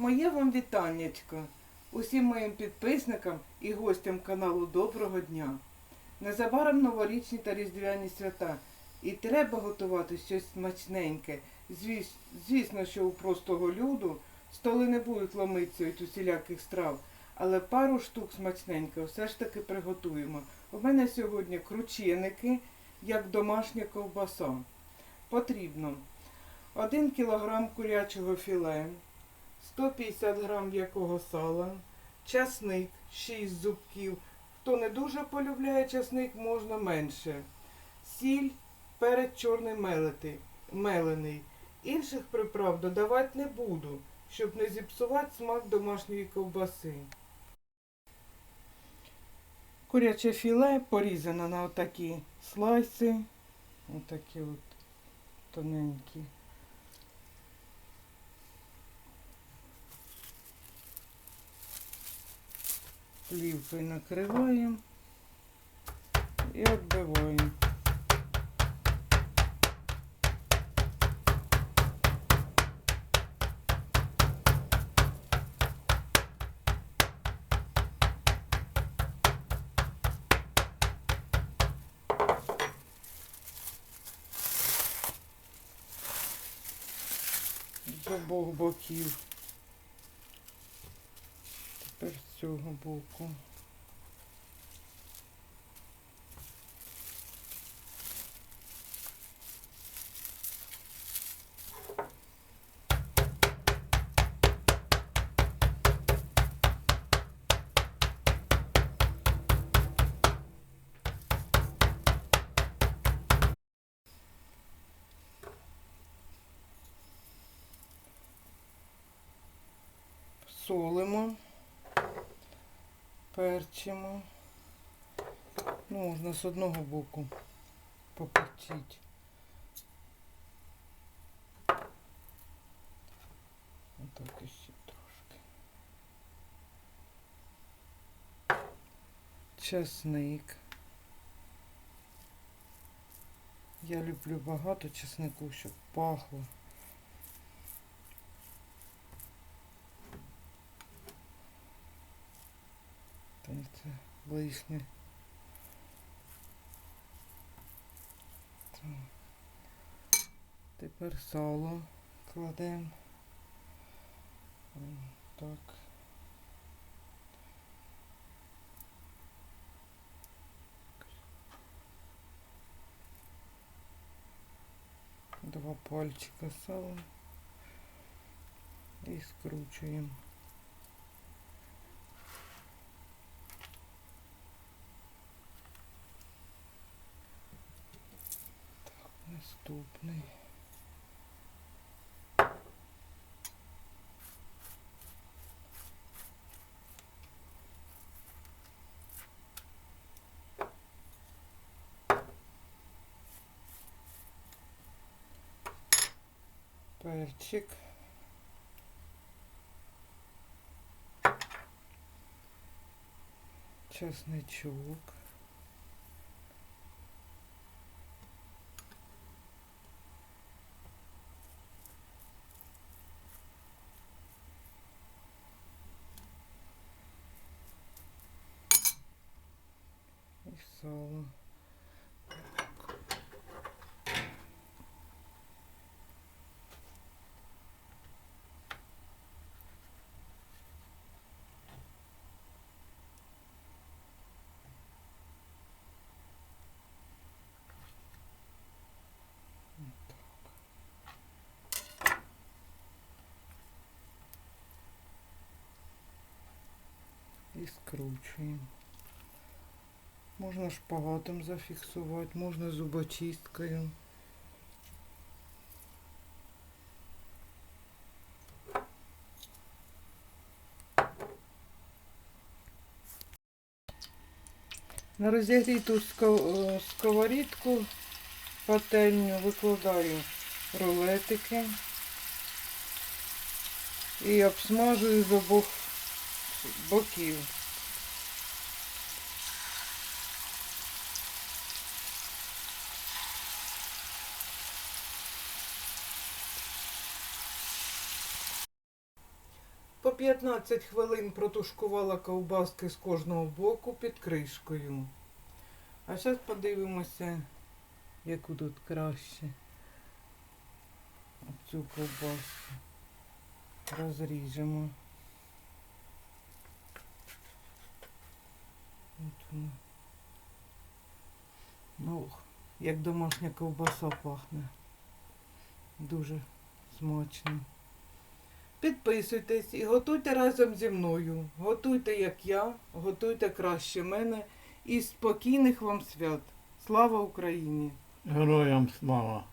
Моє вам вітаннячко усім моїм підписникам і гостям каналу Доброго дня. Незабаром новорічні та різдвяні свята. І треба готувати щось смачненьке. Звіс- Звісно, що у простого люду столи не будуть ломитися від усіляких страв, але пару штук смачненько все ж таки приготуємо. У мене сьогодні крученики, як домашня ковбаса. Потрібно 1 кг курячого філе, 150 г м'якого сала, часник 6 зубків. Хто не дуже полюбляє часник, можна менше. Сіль, перець чорний мелити, мелений. Інших приправ додавати не буду, щоб не зіпсувати смак домашньої ковбаси. Куряче філе порізано на отакі слайси. Отакі от тоненькі. Плівкою накриваємо і відбиваємо. З обох боків. Тепер з цього боку. солимо, перчимо. Ну, можна з одного боку поперчити. Отак іще трошки. Часник. Я люблю багато чеснику, щоб пахло. Це. Так. Тепер сало кладемо. Так. Два пальчика сала і скручуємо. Наступний. Перчик. Чесничок. І сало. І скручуємо. Можна шпагатом зафіксувати, можна зубочисткою. На розігріту е, сковорідку пательню викладаю рулетики і обсмажую з обох боків. 15 хвилин протушкувала ковбаски з кожного боку під кришкою. А зараз подивимося, яку тут краще. Цю ковбаску розріжемо. Ну, як домашня ковбаса пахне. Дуже смачно. Підписуйтесь і готуйте разом зі мною. Готуйте, як я, готуйте краще мене. І спокійних вам свят. Слава Україні! Героям слава.